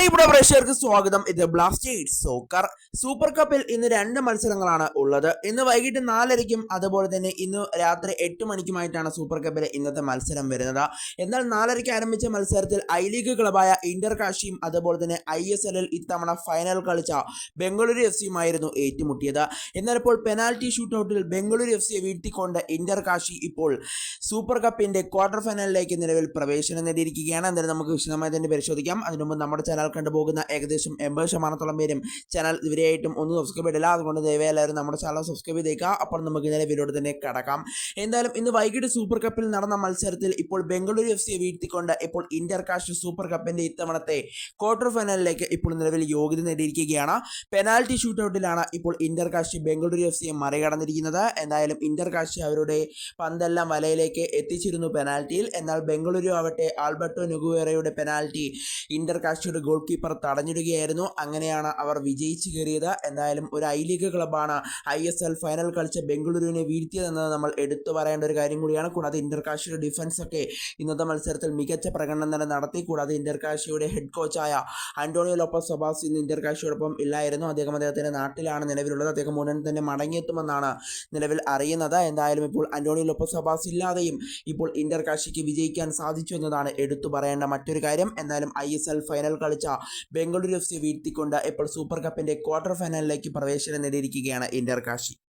പ്രിയപ്പെട്ട പ്രേക്ഷകർക്ക് സ്വാഗതം. ഇത് ബ്ലാസ്റ്റേഴ്സ് സോക്കർ സൂപ്പർ കപ്പിൽ ഇന്ന് രണ്ട് മത്സരങ്ങളാണ് ഉള്ളത്. ഇന്ന് വൈകിട്ട് നാലരയ്ക്കും അതുപോലെ തന്നെ ഇന്ന് രാത്രി എട്ട് മണിക്കുമായിട്ടാണ് സൂപ്പർ കപ്പിലെ ഇന്നത്തെ മത്സരം വരുന്നത്. എന്നാൽ നാലരയ്ക്ക് ആരംഭിച്ച മത്സരത്തിൽ ഐ ലീഗ് ക്ലബായ ഇന്റർ കാശിയും അതുപോലെ തന്നെ ഐ എസ് എല്ലിൽ ഇത്തവണ ഫൈനൽ കളിച്ച ബംഗളൂരു എഫ് സിയുമായിരുന്നു ഏറ്റുമുട്ടിയത്. എന്നാൽ ഇപ്പോൾ പെനാൽറ്റി ഷൂട്ടൌട്ടിൽ ബംഗളൂരു എഫ് സിയെ വീഴ്ത്തിക്കൊണ്ട് ഇന്റർ കാശി ഇപ്പോൾ സൂപ്പർ കപ്പിന്റെ ക്വാർട്ടർ ഫൈനലിലേക്ക് നിലവിൽ പ്രവേശനം നേടിയിരിക്കുകയാണ്. എന്തായാലും നമുക്ക് വിശദമായി തന്നെ പരിശോധിക്കാം. അതിനുമുമ്പ് നമ്മുടെ ചാനൽ കണ്ടുപോകുന്ന ഏകദേശം എൺപത് ശതമാനത്തോളം പേരും ചാനൽ ഇവരെയായിട്ടും ഒന്ന് സബ്സ്ക്രൈബ് ചെയ്തില്ല അതുകൊണ്ട് ദയവായി എല്ലാവരും നമ്മുടെ ചാനൽ സബ്സ്ക്രൈബ് ചെയ്തേക്കുക അപ്പോൾ നമുക്ക് ഇന്നലെ വീഡിയോട് തന്നെ കടക്കാം. എന്തായാലും ഇന്ന് വൈകിട്ട് സൂപ്പർ കപ്പിൽ നടന്ന മത്സരത്തിൽ ഇപ്പോൾ ബംഗളൂരു എഫ് സിയെ വീഴ്ത്തിക്കൊണ്ട് ഇപ്പോൾ ഇന്റർ കാസ്റ്റ് സൂപ്പർ കപ്പിന്റെ ഇത്തവണത്തെ ക്വാർട്ടർ ഫൈനലിലേക്ക് ഇപ്പോൾ നിലവിൽ യോഗ്യത നേടിയിരിക്കുകയാണ്. പെനാൽറ്റി ഷൂട്ടൗട്ടിലാണ് ഇപ്പോൾ ഇന്റർ കാസ്റ്റ് ബംഗളൂരു എഫ് സിയെ മറികടന്നിരിക്കുന്നത്. എന്തായാലും ഇന്റർ കാസ്റ്റ് അവരുടെ പന്തെല്ലാം വലയിലേക്ക് എത്തിച്ചിരുന്നു പെനാൽറ്റിയിൽ എന്നാൽ ബംഗളൂരു ആവട്ടെ ആൽബർട്ടോ നുഗുവേറയുടെ പെനാൽറ്റി ഇന്റർ കാശിയുടെ ഗോൾ കീപ്പർ തടഞ്ഞിടുകയായിരുന്നു. അങ്ങനെയാണ് അവർ വിജയിച്ചു കയറിയത്. എന്തായാലും ഒരു ഐ ലീഗ് ക്ലബ്ബാണ് ഐ എസ് എൽ ഫൈനൽ കളിച്ച ബംഗളൂരുവിനെ വീഴ്ത്തിയതെന്നത് നമ്മൾ എടുത്തു പറയേണ്ട ഒരു കാര്യം കൂടിയാണ്. കൂടാതെ ഇന്റർകാശിയുടെ ഡിഫൻസ് ഒക്കെ ഇന്നത്തെ മത്സരത്തിൽ മികച്ച പ്രകടനം തന്നെ നടത്തി. കൂടാതെ ഇന്റർകാശിയുടെ ഹെഡ് കോച്ചായ ആന്റോണിയോ ലോപ്പസ് സൊബാസ് ഇന്ന് ഇന്റർകാശിയോടൊപ്പം ഇല്ലായിരുന്നു. അദ്ദേഹം അദ്ദേഹത്തിന്റെ നാട്ടിലാണ് നിലവിലുള്ളത്. അദ്ദേഹം ഉടൻ തന്നെ മടങ്ങിയെത്തുമെന്നാണ് നിലവിൽ അറിയുന്നത്. എന്തായാലും ഇപ്പോൾ ആന്റോണിയോ ലോപ്പസ് സബാസ് ഇല്ലാതെയും ഇപ്പോൾ ഇന്റർകാശിക്ക് വിജയിക്കാൻ സാധിച്ചു എന്നതാണ് എടുത്തു പറയേണ്ട മറ്റൊരു കാര്യം. എന്തായാലും ഐ എസ് എൽ ഫൈനൽ കളിച്ച ബംഗളൂരു എഫ് സി വീഴ്ത്തിക്കൊണ്ട് ഇപ്പോൾ സൂപ്പർ കപ്പിന്റെ ക്വാർട്ടർ ഫൈനലിലേക്ക് പ്രവേശനം നേടിയിരിക്കുകയാണ് ഇന്റർ കാശി.